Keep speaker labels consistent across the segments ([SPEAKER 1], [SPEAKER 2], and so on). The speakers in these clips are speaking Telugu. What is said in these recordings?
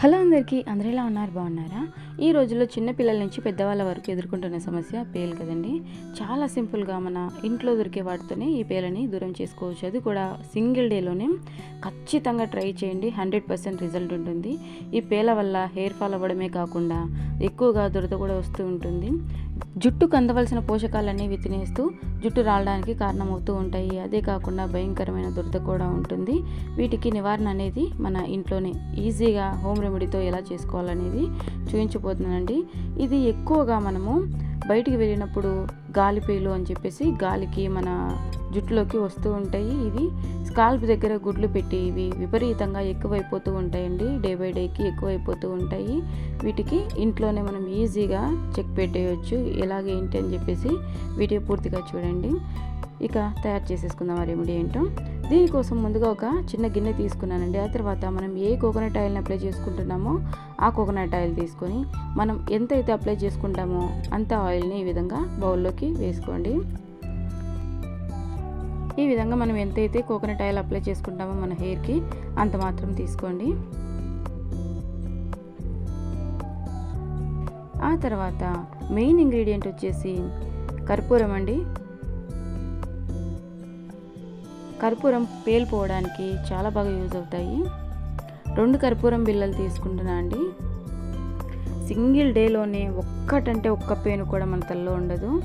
[SPEAKER 1] హలో అందరికీ అందరూ ఎలా ఉన్నారు బాగున్నారా? ఈ రోజుల్లో చిన్నపిల్లల నుంచి పెద్దవాళ్ళ వరకు ఎదుర్కొంటున్న సమస్య పేలు కదండి. చాలా సింపుల్గా మన ఇంట్లో దొరికే వాటితోనే ఈ పేలని దూరం చేసుకోవచ్చు. అది కూడా సింగిల్ డేలోనే. ఖచ్చితంగా ట్రై చేయండి. హండ్రెడ్ పర్సెంట్ రిజల్ట్ ఉంటుంది. ఈ పేల వల్ల హెయిర్ ఫాల్ అవ్వడమే కాకుండా ఎక్కువగా దురద కూడా వస్తూ ఉంటుంది. జుట్టుకు అందవలసిన పోషకాలన్నీ వితినేస్తూ జుట్టు రాలడానికి కారణమవుతూ ఉంటాయి. అదే కాకుండా భయంకరమైన దురద కూడా ఉంటుంది. వీటికి నివారణ అనేది మన ఇంట్లోనే ఈజీగా హోమ్ రెమెడీతో ఎలా చేసుకోవాలనేది చూపించబోతున్నానండి ఇది ఎక్కువగా మనము బయటికి వెళ్ళినప్పుడు గాలి పేలు అని చెప్పేసి గాలికి మన జుట్టులోకి వస్తూ ఉంటాయి. ఇవి కాల్పు దగ్గర గుడ్లు పెట్టి ఇవి విపరీతంగా ఎక్కువైపోతూ ఉంటాయండి. డే బై డేకి ఎక్కువైపోతూ ఉంటాయి. వీటికి ఇంట్లోనే మనం ఈజీగా చెక్ పెట్టేయచ్చు. ఎలాగే ఏంటి అని చెప్పేసి వీడియో పూర్తిగా చూడండి. ఇక తయారు చేసేసుకుందాం ఆ రెమెడీ ఏంటో. దీనికోసం ముందుగా ఒక చిన్న గిన్నె తీసుకున్నానండి. ఆ తర్వాత మనం ఏ కోకోనట్ ఆయిల్ని అప్లై చేసుకుంటున్నామో ఆ కోకోనట్ ఆయిల్ తీసుకొని మనం ఎంతైతే అప్లై చేసుకుంటామో అంత ఆయిల్ని ఈ విధంగా బౌల్లోకి వేసుకోండి. ఈ విధంగా మనం ఎంతైతే కోకోనట్ ఆయిల్ అప్లై చేసుకుంటామో మన హెయిర్కి అంత మాత్రం తీసుకోండి. ఆ తర్వాత మెయిన్ ఇంగ్రీడియంట్ వచ్చేసి కర్పూరం అండి. కర్పూరం పేలిపోవడానికి చాలా బాగా యూజ్ అవుతాయి. రెండు కర్పూరం బిళ్ళలు తీసుకుంటున్నా అండి. సింగిల్ డేలోనే ఒక్కటంటే ఒక్క పేను కూడా మన తలలో ఉండదు.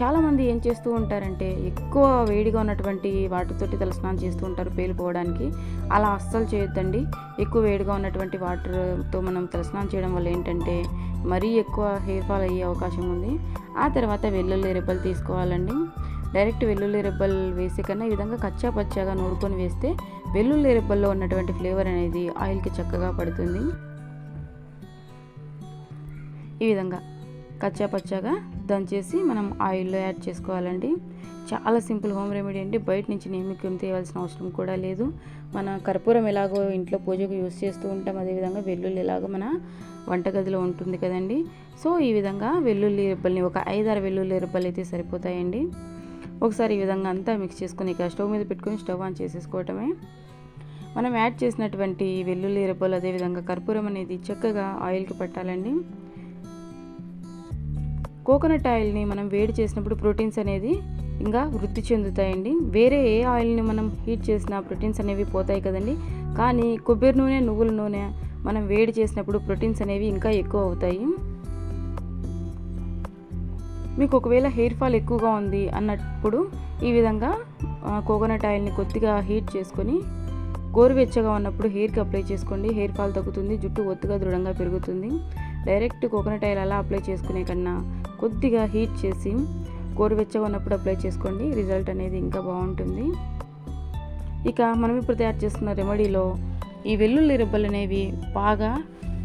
[SPEAKER 1] చాలామంది ఏం చేస్తూ ఉంటారంటే ఎక్కువ వేడిగా ఉన్నటువంటి వాటర్తోటి తలస్నానం చేస్తూ ఉంటారు పేలిపోవడానికి అలా అస్సలు చేయొద్దండి. ఎక్కువ వేడిగా ఉన్నటువంటి వాటర్తో మనం తలస్నానం చేయడం వల్ల ఏంటంటే మరీ ఎక్కువ హెయిర్ ఫాల్ అయ్యే అవకాశం ఉంది. ఆ తర్వాత వెల్లుల్లి రెబ్బలు తీసుకోవాలండి. డైరెక్ట్ వెల్లుల్లి రెబ్బలు వేసే కన్నా ఈ విధంగా కచ్చా పచ్చాగా నూరుకొని వేస్తే వెల్లుల్లి రెబ్బల్లో ఉన్నటువంటి ఫ్లేవర్ అనేది ఆయిల్కి చక్కగా పడుతుంది. ఈ విధంగా. కచ్చా పచ్చాగా దంచేసి మనం ఆయిల్లో యాడ్ చేసుకోవాలండి. చాలా సింపుల్ హోమ్ రెమెడీ అండి. బయట నుంచి నేమి కొని తేవాల్సిన అవసరం కూడా లేదు. మన కర్పూరం ఎలాగో ఇంట్లో పూజకు యూస్ చేస్తూ ఉంటాం. అదేవిధంగా వెల్లుల్లి ఎలాగో మన వంటగదిలో ఉంటుంది కదండి. సో ఈ విధంగా వెల్లుల్లి రెబ్బల్ని ఒక ఐదారు వెల్లుల్లి రెబ్బలు అయితే సరిపోతాయండి. ఒకసారి ఈ విధంగా అంతా మిక్స్ చేసుకొని ఇక స్టవ్ మీద పెట్టుకొని స్టవ్ ఆన్ చేసేసుకోవటమే. మనం యాడ్ చేసినటువంటి వెల్లుల్లి రెబ్బలు అదేవిధంగా కర్పూరం అనేది చక్కగా ఆయిల్కి పట్టాలండి. కోకోనట్ ఆయిల్ని మనం వేడి చేసినప్పుడు ప్రోటీన్స్ అనేది ఇంకా వృద్ధి చెందుతాయండి. వేరే ఏ ఆయిల్ని మనం హీట్ చేసినా ప్రోటీన్స్ అనేవి పోతాయి కదండి. కానీ కొబ్బరి నూనె నువ్వుల నూనె మనం వేడి చేసినప్పుడు ప్రోటీన్స్ అనేవి ఇంకా ఎక్కువ అవుతాయి. మీకు ఒకవేళ హెయిర్ ఫాల్ ఎక్కువగా ఉంది అన్నప్పుడు ఈ విధంగా కోకోనట్ ఆయిల్ని కొద్దిగా హీట్ చేసుకొని గోరువెచ్చగా ఉన్నప్పుడు హెయిర్కి అప్లై చేసుకోండి. హెయిర్ ఫాల్ తగ్గుతుంది జుట్టు ఒత్తుగా దృఢంగా పెరుగుతుంది. డైరెక్ట్ కోకోనట్ ఆయిల్ అలా అప్లై చేసుకునే కన్నా కొద్దిగా హీట్ చేసి గోరువెచ్చగా ఉన్నప్పుడు అప్లై చేసుకోండి. రిజల్ట్ అనేది ఇంకా బాగుంటుంది. ఇక మనం ఇప్పుడు తయారు చేస్తున్న రెమెడీలో ఈ వెల్లుల్లి రెబ్బలు అనేవి బాగా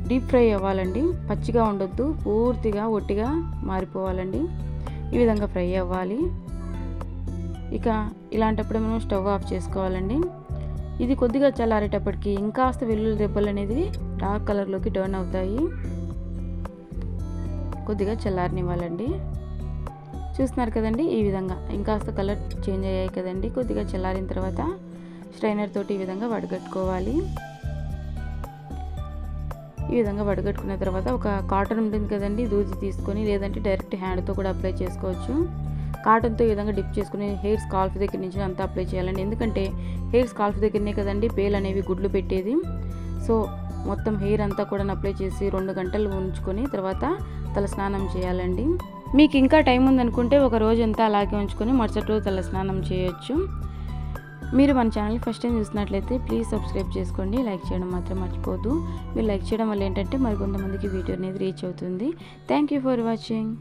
[SPEAKER 1] డీప్ ఫ్రై అవ్వాలండి. పచ్చిగా ఉండొద్దు పూర్తిగా ఒట్టిగా మారిపోవాలండి. ఈ విధంగా ఫ్రై అవ్వాలి. ఇక ఇలాంటప్పుడు మనం స్టవ్ ఆఫ్ చేసుకోవాలండి. ఇది కొద్దిగా చల్లారేటప్పటికి ఇంకాస్త వెల్లుల్లి రిబ్బలు అనేది డార్క్ కలర్లోకి టర్న్ అవుతాయి. కొద్దిగా చల్లారనివ్వాలండి. చూస్తున్నారు కదండి ఈ విధంగా. ఇంకాస్త కలర్ చేంజ్ అయ్యాయి కదండి. కొద్దిగా చల్లారిన తర్వాత స్ట్రైనర్ తోటి ఈ విధంగా వడగట్టుకోవాలి. ఈ విధంగా వడగట్టుకున్న తర్వాత ఒక కాటన్ ఉంటుంది కదండి. దూది తీసుకొని లేదంటే డైరెక్ట్ హ్యాండ్తో కూడా అప్లై చేసుకోవచ్చు. కాటన్తో ఈ విధంగా డిప్ చేసుకుని హెయిర్ స్కాల్ఫ్ దగ్గర నుంచి అంతా అప్లై చేయాలండి. ఎందుకంటే హెయిర్ స్కాల్ఫ్ దగ్గరనే కదండి పేలు అనేవి గుడ్లు పెట్టేది. సో మొత్తం హెయిర్ అంతా కూడా అప్లై చేసి రెండు గంటలు ఉంచుకొని తర్వాత తల స్నానం చేయాలండి. మీకు ఇంకా టైం ఉందనుకుంటే ఒక రోజు అంతా అలాగే ఉంచుకొని మరుసటి రోజు తల స్నానం చేయొచ్చు. మీరు మన ఛానల్ ఫస్ట్ టైం చూసినట్లయితే ప్లీజ్ సబ్స్క్రైబ్ చేసుకోండి. లైక్ చేయడం మాత్రం మర్చిపోదు. మీరు లైక్ చేయడం వల్ల ఏంటంటే మరి కొంతమందికి వీడియో అనేది రీచ్ అవుతుంది. Thank you for watching.